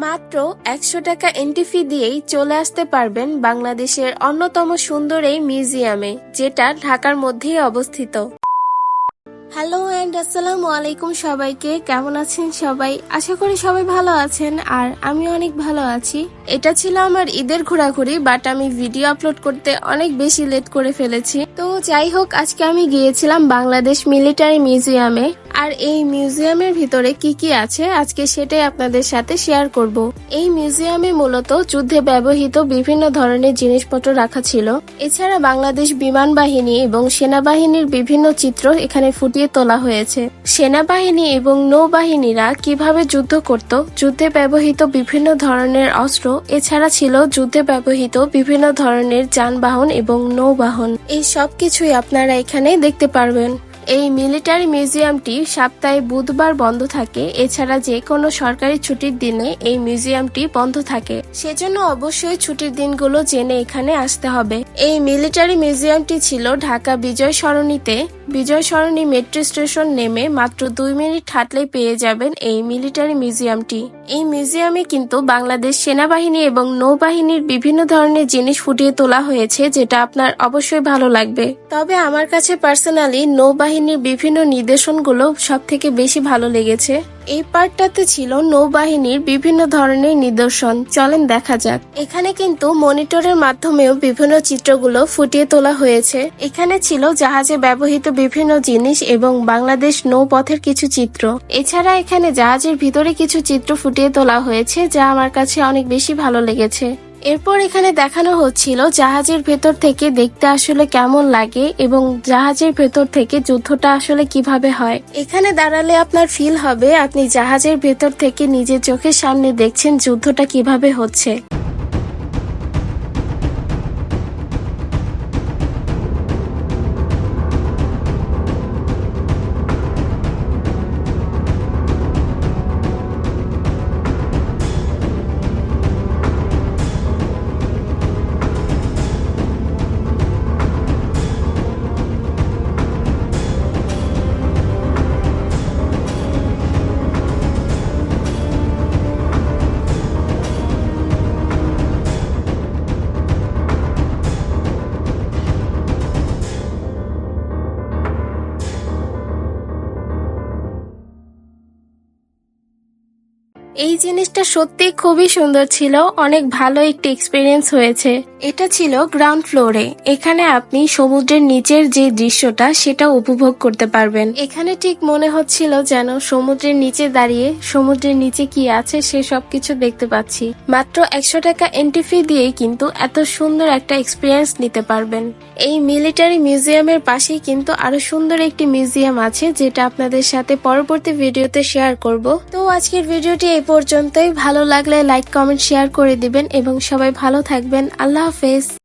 মাত্র একশো টাকা এন্ট্রি ফি দিয়েই চলে আসতে পারবেন বাংলাদেশের অন্যতম সুন্দর এই মিউজিয়ামে, যেটা ঢাকার মধ্যেই অবস্থিত। হ্যালো অ্যান্ড আসসালামু আলাইকুম সবাইকে, কেমন আছেন সবাই? আশা করি সবাই ভালো আছেন, আর আমি অনেক ভালো আছি। এটা ছিল আমার ঈদের ঘোরাঘুরি বাট আমি ভিডিও আপলোড করতে অনেক বেশি লেট করে ফেলেছি। তো যাই হোক, আজকে আমি গিয়েছিলাম বাংলাদেশ মিলিটারি মিউজিয়ামে আর এই মিউজিয়ামের ভিতরে কি কি আছে আজকে সেটাই আপনাদের সাথে শেয়ার করব। এই মিউজিয়ামে মূলত যুদ্ধে ব্যবহৃত বিভিন্ন ধরনের জিনিসপত্র রাখা ছিল। এছাড়া বাংলাদেশ বিমান বাহিনী এবং সেনাবাহিনীর বিভিন্ন চিত্র এখানে ফুটিয়ে তোলা হয়েছে। সেনাবাহিনী এবং নৌবাহিনীরা কীভাবে যুদ্ধ করত, যুদ্ধে ব্যবহৃত বিভিন্ন ধরনের অস্ত্র, এছাড়া ছিল যুদ্ধে ব্যবহৃত বিভিন্ন ধরনের যানবাহন এবং নৌবাহন। এই সব কিছুই আপনারা এখানে দেখতে পারবেন। এই মিলিটারি মিউজিয়ামটি সপ্তাহে বুধবার বন্ধ থাকে। এছাড়া যে কোনো সরকারি ছুটির দিনে এই মিউজিয়ামটি বন্ধ থাকে। সেজন্য অবশ্যই ছুটির দিনগুলো জেনে এখানে আসতে হবে। এই মিলিটারি মিউজিয়ামটি ছিল ঢাকা বিজয় সরণিতে। বিজয় সরণি মেট্রো স্টেশন নেমে মাত্র দুই মিনিট হাঁটলেই পেয়ে যাবেন এই মিলিটারি মিউজিয়ামটি। এই মিউজিয়ামে কিন্তু বাংলাদেশ সেনাবাহিনী এবং নৌবাহিনীর বিভিন্ন ধরনের জিনিস ফুটিয়ে তোলা হয়েছে, যেটা আপনার অবশ্যই ভালো লাগবে। তবে আমার কাছে পার্সোনালি নৌবাহিনীর বিভিন্ন নির্দেশনগুলো সব থেকে বেশি ভালো লেগেছে। এই পার্টটাতে ছিল নৌবাহিনীর বিভিন্ন ধরনের নিদর্শন। চলেন দেখা যাক। এখানে কিন্তু মনিটরের মাধ্যমেও বিভিন্ন চিত্রগুলো ফুটিয়ে তোলা হয়েছে। এখানে ছিল জাহাজে ব্যবহৃত বিভিন্ন জিনিস এবং বাংলাদেশ নৌপথের কিছু চিত্র। এছাড়া এখানে জাহাজের ভিতরে কিছু চিত্র ফুটিয়ে তোলা হয়েছে, যা আমার কাছে অনেক বেশি ভালো লেগেছে। এরপর এখানে দেখানো হচ্ছিল জাহাজের ভেতর থেকে দেখতে আসলে কেমন লাগে এবং জাহাজের ভেতর থেকে যুদ্ধটা আসলে কীভাবে হয়। এখানে দাঁড়ালে আপনার ফিল হবে, আপনি জাহাজের ভেতর থেকে নিজের চোখের সামনে দেখছেন যুদ্ধটা কীভাবে হচ্ছে। এই জিনিসটা সত্যি খুবই সুন্দর ছিল। অনেক ভালো একটি এক্সপিরিয়েন্স হয়েছে। এটা ছিল গ্রাউন্ড ফ্লোরে এখানে আপনি সমুদ্রের নিচের যে দৃশ্যটা, সেটা উপভোগ করতে পারবেন। এখানে ঠিক মনে হচ্ছিল যেন সমুদ্রের নিচে দাঁড়িয়ে সমুদ্রের নিচে কি আছে, সে সবকিছু দেখতে পাচ্ছি। মাত্র একশো টাকা এন্ট্রি ফি দিয়েই কিন্তু এত সুন্দর একটা এক্সপিরিয়েন্স নিতে পারবেন। এই মিলিটারি মিউজিয়ামের পাশেই কিন্তু আরও সুন্দর একটি মিউজিয়াম আছে, যেটা আপনাদের সাথে পরবর্তী ভিডিওতে শেয়ার করব। তো আজকের ভিডিওটি পর্যন্তই। ভালো লাগলে লাইক কমেন্ট শেয়ার করে দিবেন এবং সবাই ভালো থাকবেন। আল্লাহ হাফেজ।